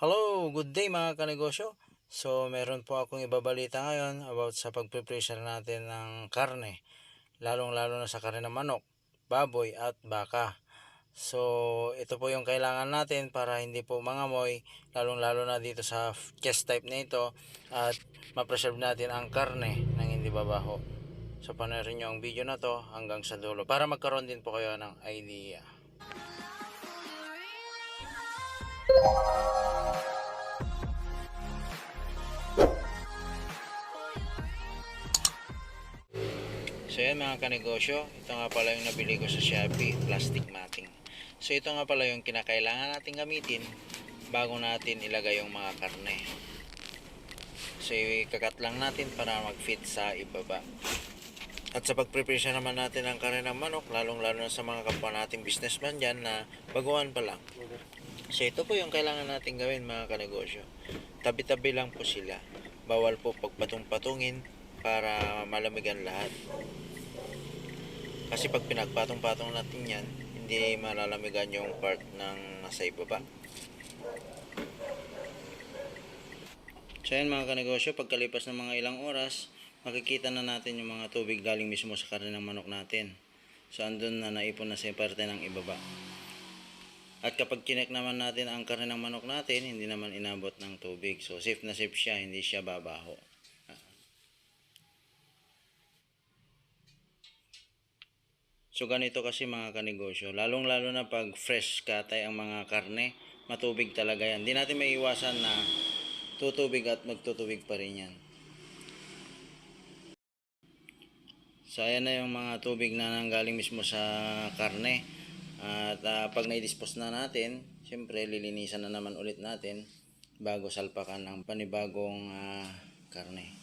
Hello, good day mga kanegosyo. So, meron po akong ibabalita ngayon about sa pagpe-pressure natin ng karne. Lalong-lalo na sa karne ng manok, baboy at baka. So, ito po yung kailangan natin para hindi po mangamoy, lalong-lalo na dito sa chest type na ito at ma-preserve natin ang karne ng hindi babaho. So, panoorin nyo ang video na to hanggang sa dulo para magkaroon din po kayo ng idea. So yan mga kanegosyo, ito nga pala yung nabili ko sa Shopee, plastic matting. So ito nga pala yung kinakailangan natin gamitin bago natin ilagay yung mga karne. So ikakat lang natin para mag-fit sa ibaba. At sa pag-prepare naman natin ng karne ng manok, lalong-lalo na sa mga kapwa nating businessman dyan na baguhan pa lang. So ito po yung kailangan natin gawin mga kanegosyo. Tabi-tabi lang po sila. Bawal po pagpatong-patungin para malamigan lahat. Kasi pag pinagpatong-patong natin yan, hindi malalamigan yung part ng nasa ibaba. So yan mga kanegosyo, pagkalipas ng mga ilang oras, makikita na natin yung mga tubig galing mismo sa karne ng manok natin. So andun na naipon na sa parte ng ibaba. At kapag kinek naman natin ang karne ng manok natin, hindi naman inabot ng tubig. So safe na safe siya, hindi siya babaho. So ganito kasi mga kanegosyo, lalong lalo na pag fresh katay ang mga karne, matubig talaga yan. Hindi natin maiiwasan na tutubig at magtutubig pa rin yan. So ayan na yung mga tubig na nanggaling mismo sa karne. At ah, pag na-dispose na natin, siyempre lilinisan na naman ulit natin bago salpakan ng panibagong ah, karne.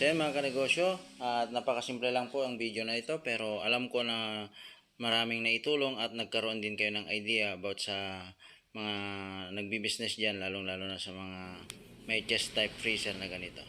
So yan mga kanegosyo, at napakasimple lang po ang video na ito pero alam ko na maraming naitulong at nagkaroon din kayo ng idea about sa mga nagbi-business dyan lalong lalo na sa mga may chest type freezer na ganito.